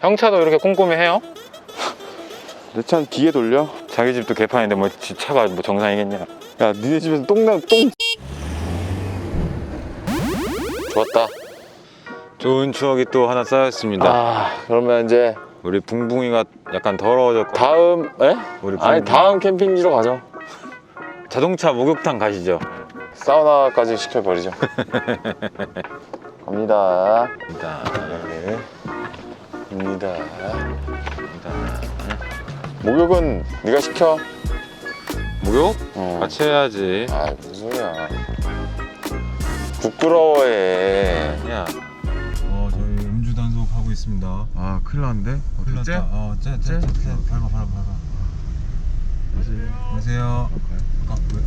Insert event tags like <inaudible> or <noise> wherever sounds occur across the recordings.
형차도 이렇게 꼼꼼히 해요? 내 차는 기계 돌려? 자기 집도 개판인데 뭐 지 차가 뭐 정상이겠냐? 야 니네 집에서 똥나 똥 좋았다. 좋은 추억이 또 하나 쌓였습니다. 아 그러면 이제 우리 붕붕이가 약간 더러워졌고 다음 에? 우리 아니 붕붕이. 다음 캠핑지로 가죠 자동차 목욕탕 가시죠. 사우나까지 시켜버리죠 <laughs> 갑니다 일단 네 갑니다 일단 목욕은 네가 시켜 목욕 어. 같이 해야지. 아 무슨 소리야 부끄러워해 야. 어 저희 음주 단속 하고 있습니다. 아 큰일 났는데 큰일 났다. 어, 쟤, 쟤, 쟤, 쟤, 밟아, 밟아, 밟아. 안녕하세요. 아까 왜?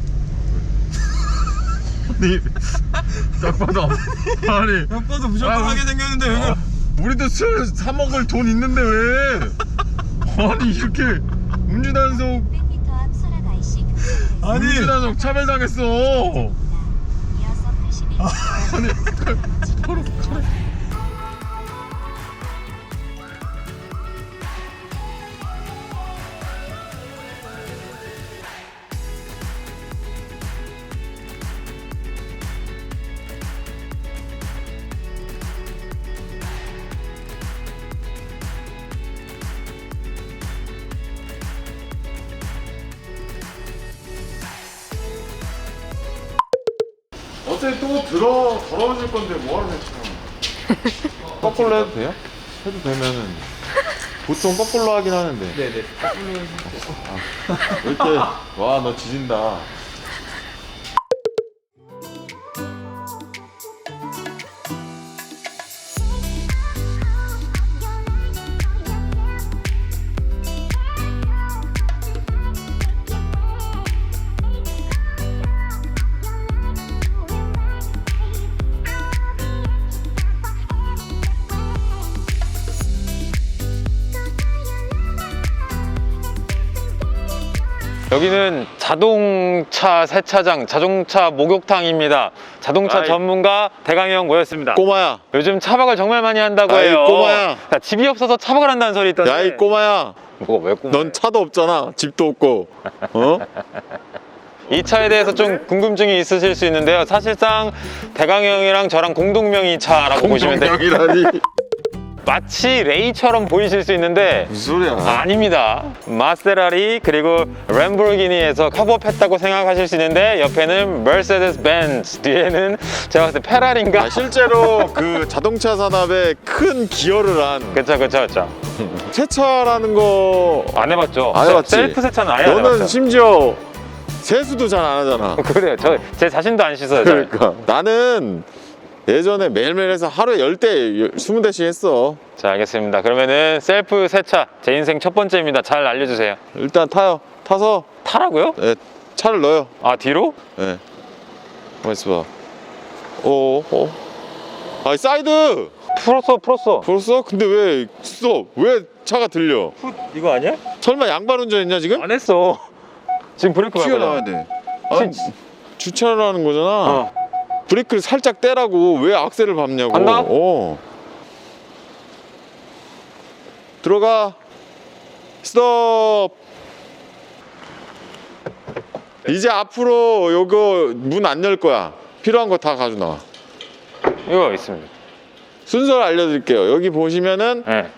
<laughs> 딱 봐도 아니 딱 봐도 무조건 아, 하게 생겼는데 왜? 그래? 우리도 술 사 먹을 돈 있는데 왜? <laughs> 아니 이렇게 음주단속. 600m 앞 설악 IC 교차로에서 아니. 음주단속 차별당했어. 이어서 81m 어차피 또 들어 더러워질 건데 뭐하러 괜찮아 <laughs> 거꾸로 해도 돼요? 해도 되면은. 보통 거꾸로 하긴 하는데. 네네. 거꾸로 왜 이렇게 와 너 지진다 여기는 자동차 세차장, 자동차 목욕탕입니다. 자동차 아이. 전문가 대강형 모였습니다. 꼬마야 요즘 차박을 정말 많이 한다고 아이, 해요. 꼬마야. 자, 집이 없어서 차박을 한다는 소리 있던데. 야 이 꼬마야 뭐가 왜 꼬마? 넌 차도 없잖아 집도 없고 어? <laughs> 이 차에 대해서 좀 궁금증이 있으실 수 있는데요. 사실상 대강형이랑 저랑 공동명의 차라고 보시면 돼요. 공동명이라니 마치 레이처럼 보이실 수 있는데 무슨 소리야 아닙니다. 마세라리 그리고 램보르기니에서 커버했다고 생각하실 수 있는데 옆에는 벤츠 뒤에는 제가 봤을 때 페라리인가? 아, 실제로 그 자동차 산업에 큰 기여를 한 그쵸 그쵸 그쵸 세차라는 거 안 해봤죠? 안 해봤지? 셀프 세차는 아예 안 너는 해봤죠 심지어 세수도 잘 안 하잖아 <laughs> 그래요 저 제 자신도 안 씻어요 잘. 그러니까 나는 예전에 매일매일 해서 하루에 10대, 20대씩 했어 자 알겠습니다 그러면은 셀프 세차 제 인생 첫 번째입니다 잘 알려주세요 일단 타요 타서 타라고요? 예, 차를 넣어요 아 뒤로? 예. 가만 있어봐 오, 오. 아 사이드 풀었어 풀었어 벌써? 근데 왜 써? 왜 차가 들려? 이거 아니야? 설마 양발 운전했냐 지금? 안 했어 지금 브레이크 튀어나와야 밟아요 돼 아니, 진- 주차를 하는 거잖아 어. 브레이크를 살짝 떼라고 왜 악셀을 밟냐고. 간다? 어. 들어가. 스톱. 이제 앞으로 요거 문 안 열 거야. 필요한 거 다 가져 나와 이거 있습니다. 순서를 알려드릴게요. 여기 보시면은 네.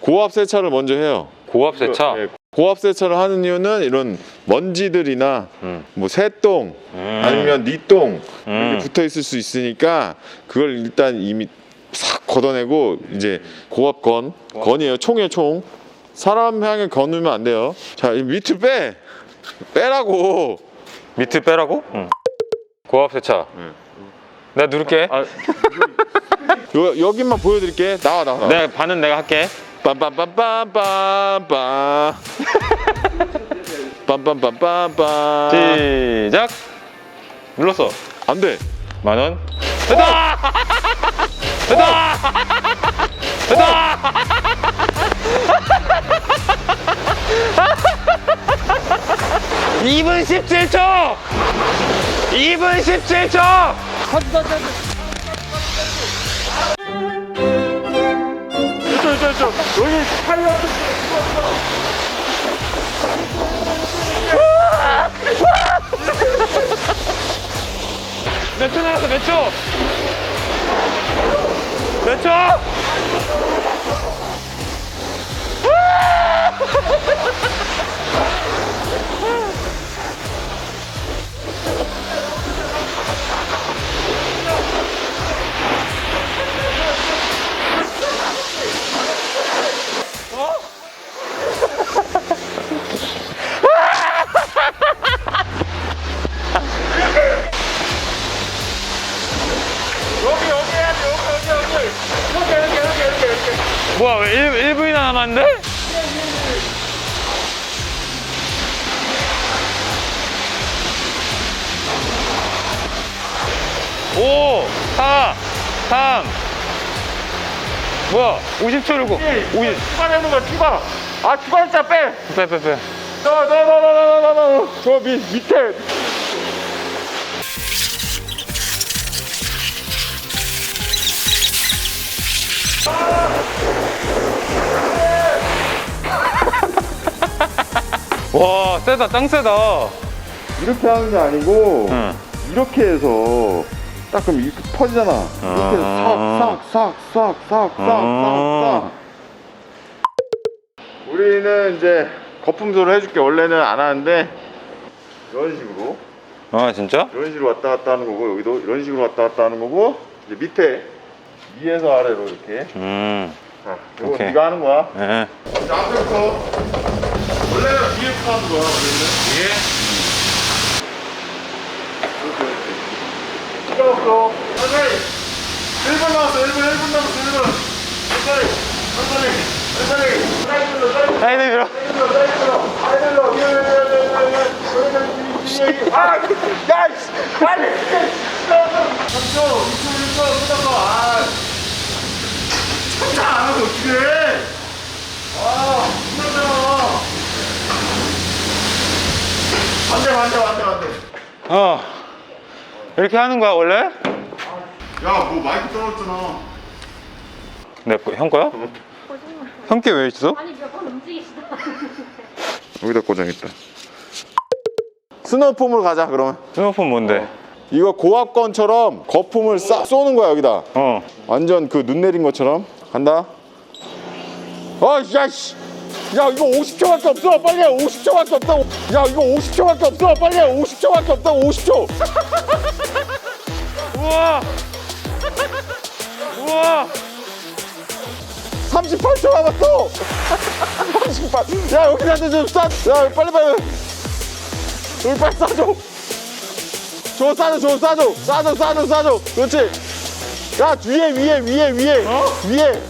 고압 세차를 먼저 해요. 고압 세차? 예, 고압 세차를 하는 이유는 이런 먼지들이나 음. 뭐 새똥 음. 아니면 니똥 음. 이렇게 붙어 있을 수 있으니까 그걸 일단 이미 싹 걷어내고 이제 고압 건 건이에요 총이에요 총 사람 향해 거누면 안 돼요 자이 밑을 빼 빼라고 밑을 빼라고? 응. 고압 세차 응. 내가 누를게 아, 요, 여기만 보여드릴게 나와 나와 나와. 내가 반은 내가 할게 빰빰빰빰빰빰 빰빰빰빰빰 시작! 눌렀어. 안돼. 만원? 됐다! 됐다! 됐다! 2분 17초! 2분 17초 좀 놀리 파이어 좀 몇초 남았어 몇 초? 몇 초? 뭐야 왜 1, 1분이나 남았는데? 오, 4, 3, 뭐야, 50초르고. 50. 추가되는 거야 추가 아 추가 진짜 빼 빼, 빼, 빼. 너너너너너너너 저 밑, 밑에 와, 세다, 짱 세다. 이렇게 하는 게 아니고 응. 이렇게 해서 딱 그럼 이렇게 퍼지잖아 이렇게 해서 싹싹싹싹싹싹싹싹 아. 우리는 이제 거품소를 해줄게 원래는 안 하는데 이런 식으로 아, 진짜? 이런 식으로 왔다 갔다 하는 거고 여기도 이런 식으로 왔다 갔다 하는 거고 이제 밑에 위에서 아래로 이렇게 음, 자 이거 오케이. 네가 하는 거야 예. 자 앞에부터 원래는 위에서 하는 거야 원래는 예. 시간 없어 천천히 1분 남았어 1분 1분 남았어 1분 천천히 천천히 천천히 사이드 눌러 사이드 눌러 사이드 밀어. 사이드 눌러 사이드 눌러 위에 위에 위에 위에 위에 위에 위에 아! 야이씨! 빨리! 3초! 2초 1초 끝났어 아 참자 안 하면 어떡해 아 힘들잖아 반대 반대 반대 반대 어. 이렇게 하는 거야, 원래? 야뭐 마이크 떨어졌잖아 내 거, 형 거야? 형 게 왜 있어? 아니 몇 번 움직이시다. 여기다 고정했다 스노우폼으로 가자 그러면 스마트폰 뭔데? 이거 고압건처럼 거품을 싹 쏘는 거야 여기다 어. 완전 그 눈 내린 것처럼 간다 아 야씨 야 이거 50초밖에 없어. 빨리 해. 50초밖에 없다고. 야 이거 50초밖에 없어. 빨리 해. 50초밖에 없다고. 50초. <laughs> 우와! 우와! 38초 남았어. 38. 야 여기다 좀 싸. 야 빨리 빨리. 여기 빨리 싸줘. 저 싸줘 저 싸줘. 싸줘 싸줘 싸줘. 그렇지. 야 위에 위에 위에 위에. 위에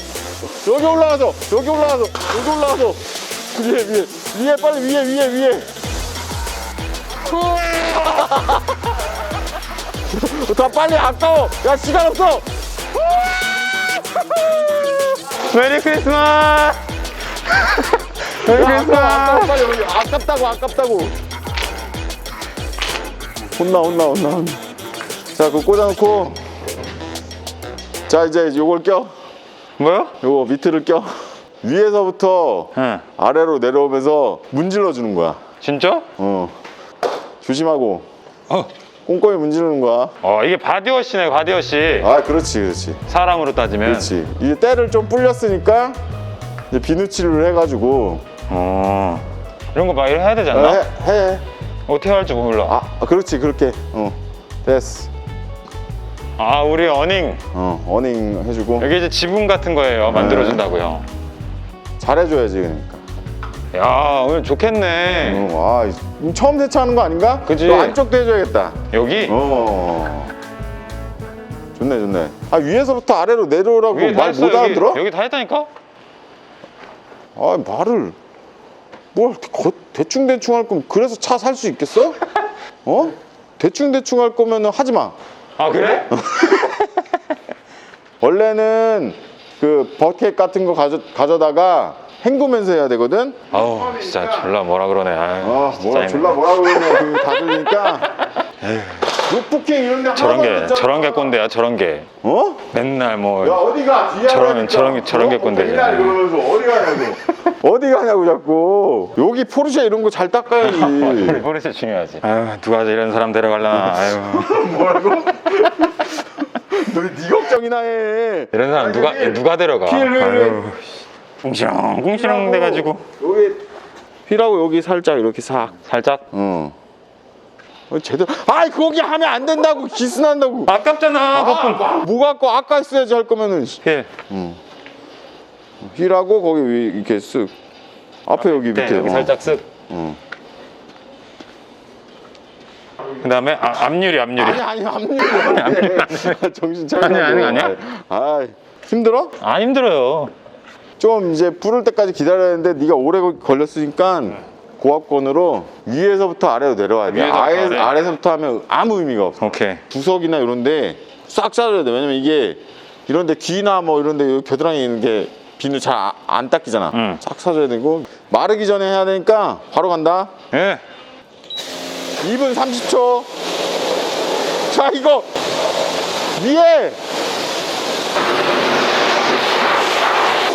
여기 올라가서 여기 올라가서 여기 올라가서. 위에 위에. 위에 빨리 위에 위에 위에. <laughs> 더 빨리 아까워. 야 시간 없어. 메리 크리스마스! <laughs> 메리 야, 아까워, 아까워, 크리스마스! 빨리 여기. 아깝다고 아깝다고. 혼나 혼나 혼나 자 그거 꽂아놓고. 자 이제 요걸 껴 뭐요? 요거 밑을 껴 <laughs> 위에서부터 응. 아래로 내려오면서 문질러 주는 거야 진짜? 어 조심하고 어. 꼼꼼히 문지르는 거야 어, 이게 바디워시네, 바디워시. 아 그렇지 그렇지 사람으로 따지면. 그렇지 이제 때를 좀 불렸으니까 이제 비누칠을 해가지고 어. 이런 거막 해야 되지 어, 않나? 해, 해. 어떻게 할지 몰라. 아 아, 그렇지 그렇게 어 됐어 아, 우리 어닝. 어 어닝 해주고 여기 이제 지붕 같은 거예요. 만들어준다고요. 잘해줘야지 그러니까 야, 오늘 좋겠네. 어, 아 이- 처음 대처하는 거 아닌가? 그지? 너 안쪽도 해줘야겠다 여기? 어 좋네 좋네 아 위에서부터 아래로 내려오라고 위에 다 말 했어, 못 여기. 알아들어? 여기 다 했다니까? 아 말을 뭘 거- 대충 대충 할 거면 그래서 차 살 수 있겠어? <laughs> 어? 대충 대충 할 거면 하지 마 아, 그래? <laughs> 원래는 그 버켓 같은 거 가져, 가져다가 헹구면서 해야 되거든 아우, 진짜 졸라 뭐라 그러네. 아유, 아 진짜 뭐라 짜증나. 졸라 뭐라 그러냐 그 다 들리니까 에휴 노프킹 이런 데 저런 게 없잖아. 저런 게 꼰대야 저런 게 어? 맨날 뭐야 어디가 뒤에 저런-. 저런 게- 저런 게 어? 꼰대지. 맨날 그러면서 어디 가냐고 어디 가냐고 자꾸. 여기 포르쉐 이런 거 잘 닦아야지. <laughs> 버릇이 중요하지. 아유 누가 이런 사람 데려갈라나 아유. <laughs> 뭐라고? <laughs> 너네 걱정이나 해. 이런 사람 아니, 누가 여기 누가 데려가? 휠을- 아유. 꿍시렁 꿍시렁 돼가지고. 여기 휠하고 여기 살짝 이렇게 싹. 살짝? 어. 어, 제대로. 아이 거기 하면 안 된다고. 기스 난다고. 아깝잖아 거품. 아, 뭐 갖고 아까 했어야지 할 거면은. 힐 휠하고 거기 위 이렇게 쓱. 앞에 여기 네, 밑에. 여기 어. 살짝 쓱. 어. 그다음에 아, 앞유리 앞유리. 아니 아니 앞니 <laughs> 정신 차려 아니, 아니, 아니야? 아 힘들어? 아 힘들어요. 좀 이제 부를 때까지 기다려야 되는데 네가 오래 걸렸으니까 고압권으로 위에서부터 아래로 내려와야 돼. 위에서부터 아래, 아래. 아래서부터 하면 아무 의미가 없어. 오케이. 구석이나 이런데 싹 싸줘야 돼. 왜냐면 이게 이런데 귀나 뭐 이런데 여기 겨드랑이 있는 게 비누 잘 안 닦이잖아. 응. 싹 싸줘야 되고. 마르기 전에 해야 되니까 바로 간다. 예. 2분 30초. 자 이거 위에.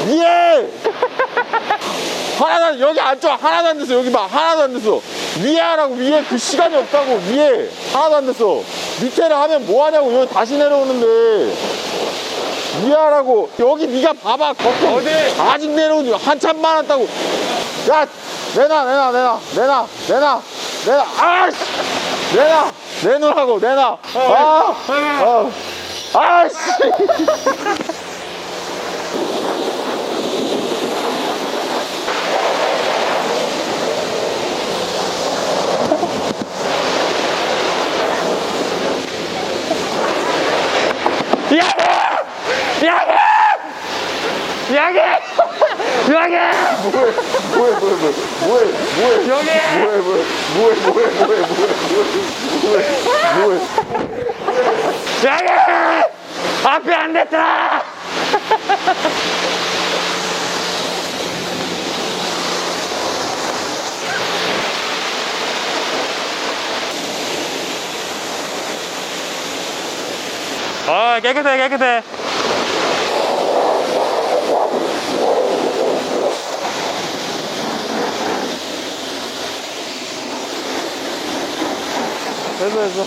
위에. <laughs> 하나도 안- 여기 안쪽 하나도 안 됐어. 여기 봐. 하나도 안 됐어. 위에 하라고. 위에 그 시간이 없다고. 위에. 하나도 안 됐어. 밑에를 하면 뭐 하냐고. 여기 다시 내려오는데 위에 하라고. 여기 네가 봐봐 거품. 어디? 아직 내려오지 한참 많았다고. 야 내놔 내놔 내놔 내놔 내놔 내놔. 아씨! 내놔 내놓으라고 내놔. 아, 아, 아씨 <laughs> 여기 여기 뭐해! 뭐해! 뭐해! 뭐해! 뭐해 여기 뭐해 뭐해 뭐해 뭐해 뭐해 뭐해 뭐해 뭐해 여기 앞에 안 됐더라! 아 깨끗해 깨끗해 됐어 됐어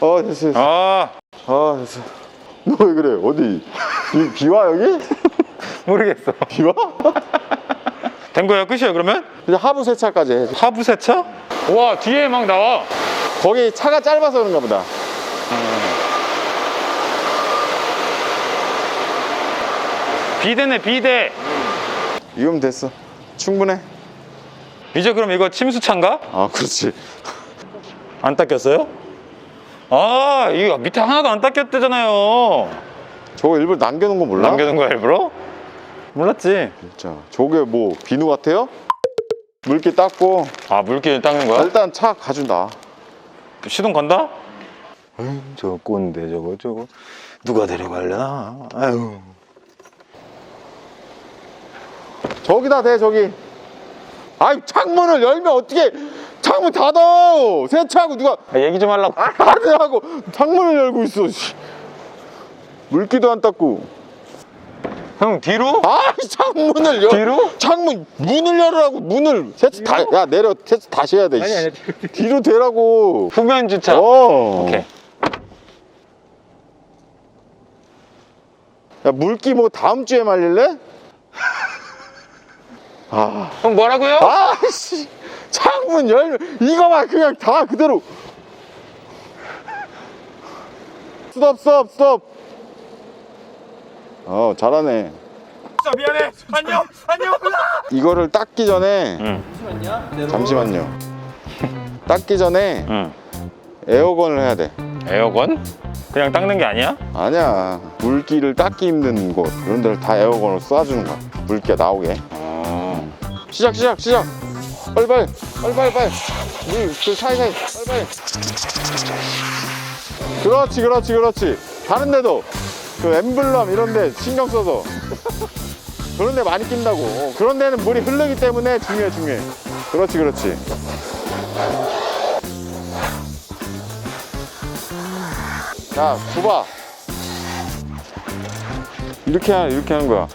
어 됐어 됐어. 아. 아 됐어. 너 왜 그래? 어디? 비, 비와 여기? <laughs> 모르겠어. 비와? <laughs> 된 거야 끝이야 그러면? 이제 하부 세차까지 해 하부 세차? 와 뒤에 막 나와. 거기 차가 짧아서 그런가 보다. 비대네 비대. 이거면 됐어. 충분해 이제 그럼 이거 침수차인가? 아 그렇지 안 닦였어요? 아 이거 밑에 하나도 안 닦였대잖아요 저거 일부러 남겨놓은 거 몰라? 남겨둔 거야 일부러? 몰랐지 진짜 저게 뭐 비누 같아요? 물기 닦고 아 물기를 닦는 거야? 일단 차 가준다 시동 건다? 아유 저거 꼰대 저거 저거 누가 데려갈려나 아유 저기다 대 저기 아이 창문을 열면 어떻게 창문 닫아 세차하고 누가 아, 얘기 좀 하려고 하더라고 창문을 열고 있어 씨. 물기도 안 닦고 형 뒤로? 아 창문을 열 뒤로? 창문 문을 열으라고 문을 세차 다야 내려 세차 다시 해야 돼 아니, 씨. 아니, 뒤로 대라고 후면 주차 어 오케이 야 물기 뭐 다음 주에 말릴래? 아. 형 뭐라고요? 아씨. 창문 열면 이거만 그냥 다 그대로. 스톱 스톱 스톱. 어 잘하네. 미안해. 안녕 안녕. 이거를 닦기 전에 응. 잠시만요. 닦기 전에 응. 에어건을 해야 돼. 에어건? 그냥 닦는 게 아니야? 아니야. 물기를 닦기 힘든 곳. 이런 데를 다 에어건으로 쏴주는 거야. 물기가 나오게. 어. 시작 시작 시작. 빨리 빨리 빨리 빨리 빨리 물그 사이사이 빨리 빨리. 그렇지 그렇지 그렇지. 다른 데도 그 엠블럼 이런 데 신경 써서. 그런 데 많이 낀다고. 어, 그런 데는 물이 흐르기 때문에 중요해 중요해. 그렇지 그렇지. 자, 줘봐. 이렇게 하, 이렇게 하는 거야.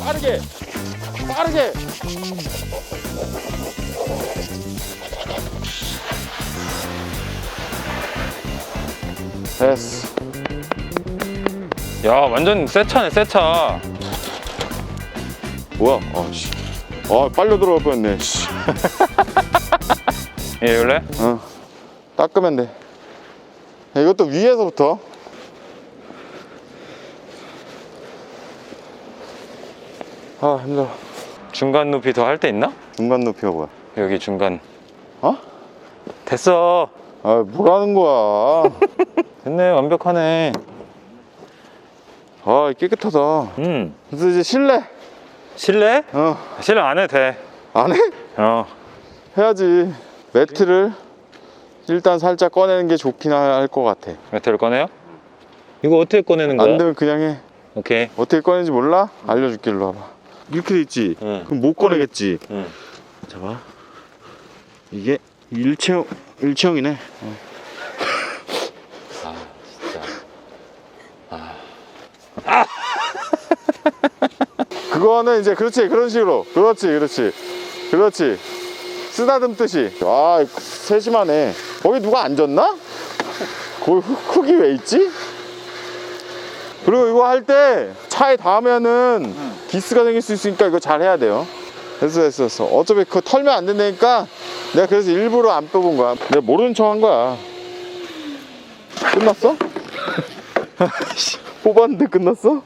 빠르게, 빠르게. 됐어. 야 완전 새 차네 새차 뭐야? 아, 씨. 아, 빨려 들어갈 뻔했네. 씨. <laughs> 예 원래? 어, 닦으면 돼. 야, 이것도 위에서부터. 아, 힘들어. 중간 높이 더 할 때 있나? 중간 높이가 뭐야? 여기 중간 어? 됐어 아, 뭐라는 거야? <laughs> 됐네 완벽하네 아, 깨끗하다. 음 그래서 이제 실내. 실내? 어, 실내 안 해도 돼어 안 해? 해야지. 매트를 일단 살짝 꺼내는 게 좋긴 할 것 같아. 매트를 꺼내요? 이거 어떻게 꺼내는 거야? 안 되면 그냥 해. 오케이 어떻게 꺼내는지 몰라? 알려줄게, 일로 와봐. 이렇게 돼 있지? 응. 그럼 못 꺼내겠지? 응. 잡아. 이게 일체형, 일체형이네. 아 진짜 <laughs> 그거는 이제 그렇지, 그런 식으로. 그렇지, 그렇지. 그렇지. 쓰다듬듯이. 아, 세심하네. 거기 누가 앉았나? 거기 흙- 흙이 왜 있지? 그리고 이거 할 때 차에 닿으면은 기스가 생길 수 있으니까 이거 잘 해야 돼요. 됐어, 됐어, 됐어. 어차피 그거 털면 안 된다니까 내가 그래서 일부러 안 빼본 거야. 내가 모르는 척 한 거야. 끝났어? <laughs> 뽑았는데 끝났어?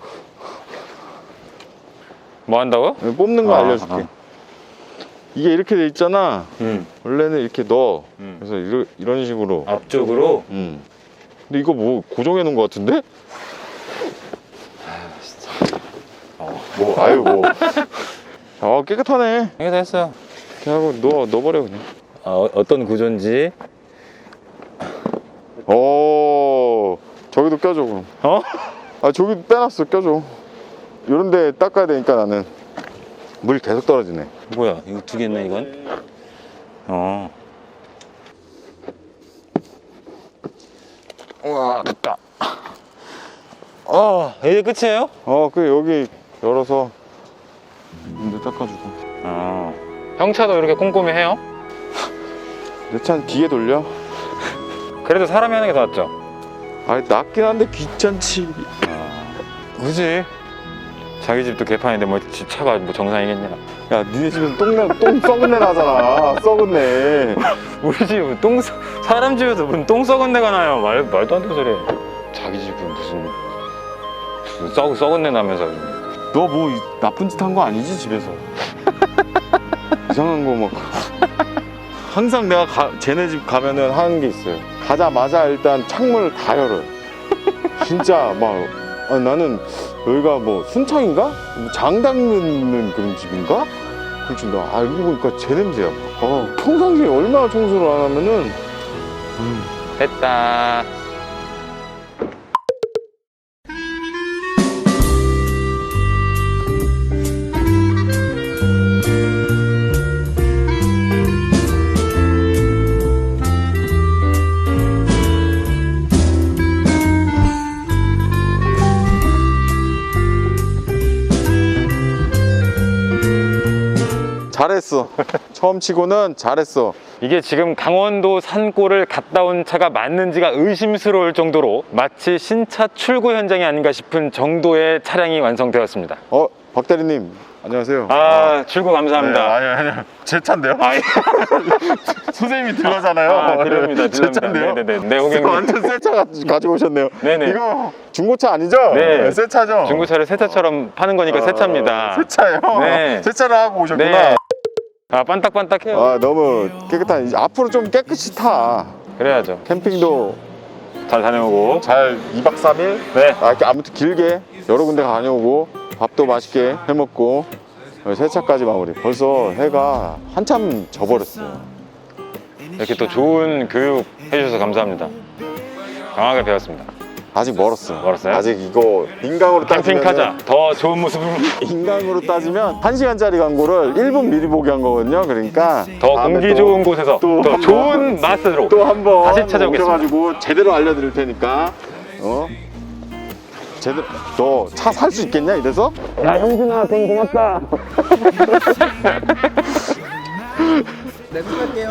뭐 한다고? 뽑는 거 아, 알려줄게. 아. 이게 이렇게 돼 있잖아. 음 원래는 이렇게 넣어. 음. 그래서 이러, 이런 식으로. 앞쪽으로 음. 근데 이거 뭐 고정해 놓은 거 같은데? 뭐, 아유 뭐. <laughs> 아 깨끗하네. 이게 됐어 이렇게 하고 넣어 넣어버려 그냥. 아, 어, 어떤 구조인지 오, 저기도 껴줘 그럼. 어? 아 저기 빼놨어 껴줘. 이런데 닦아야 되니까 나는 물 계속 떨어지네. 뭐야 이거 두개 있네 이건 어 우와 됐다 어 이제 끝이에요? 어, 그 여기 열어서 문대 닦아주고. 어. 형 차도 이렇게 꼼꼼히 해요? 내 차는 뒤에 돌려. 그래도 사람이 하는 게 더 낫죠? 아니 낫긴 한데 귀찮지. 그지 자기 집도 개판인데 뭐 지- 차가 뭐 정상이겠냐 야, 니네 집은 똥내, 똥 썩은 내 나잖아. 썩은 내. <laughs> 우리 집은 똥 썩- 사람 집에서 무슨 똥 썩은 내가 나요 말, 말도 안 되는 소리 자기 집은 무슨 무슨 썩, 썩은 내 나면서 너 뭐 나쁜 짓 한 거 아니지 집에서? <laughs> 이상한 거 막. 항상 내가 가, 쟤네 집 가면은 하는 게 있어요. 가자마자 일단 창문을 다 열어요. 진짜 막 아, 나는 여기가 뭐 순창인가? 뭐장 닦는 그런 집인가? 그렇지 나 알고 보니까 제 냄새야. 어, 평상시에 얼마나 청소를 안 하면은 됐다 잘했어. <laughs> 처음 치고는 잘했어. 이게 지금 강원도 산골을 갔다 온 차가 맞는지가 의심스러울 정도로 마치 신차 출고 현장이 아닌가 싶은 정도의 차량이 완성되었습니다. 어, 박 대리님 안녕하세요. 아, 출고 감사합니다. 아니 아니 <laughs> 제 차인데요. <laughs> 선생님이 들어잖아요. 아, 드립니다. 제. 차인데요. 네네네. 네, 고객님. 완전 새 차 가지고 오셨네요. 네네. 이거 중고차 아니죠? 네. 새 차죠. 중고차를 새 차처럼 파는 거니까 새 차입니다. 어, 새 차예요. 네. 새 차를 하고 오셨구나. 네. 아, 반딱반딱해요. 아 너무 깨끗한. 이제 앞으로 좀 깨끗이 타. 그래야죠. 캠핑도 잘 다녀오고. 잘 2박 3일. 네. 아, 아무튼 길게 여러 군데 다녀오고 밥도 맛있게 해 먹고 새 차까지 마무리. 벌써 해가 한참 져버렸어요. 이렇게 또 좋은 교육 해주셔서 감사합니다. 강하게 배웠습니다. 아직 멀었어. 멀었어요? 아직 이거 인강으로 따지면 캠핑하자. 더 좋은 모습을 <laughs> 인강으로 따지면 한 시간짜리 광고를 1분 미리 보기 한 거거든요. 그러니까 더 공기 좋은 곳에서 또더 좋은 맛으로 또 한번 다시 찾아오겠습니다. 가지고 제대로 알려드릴 테니까 어 제대로 너 차 살 수 있겠냐 이래서 야 형준아 돈 고맙다. <laughs> 네, 내가 할게요.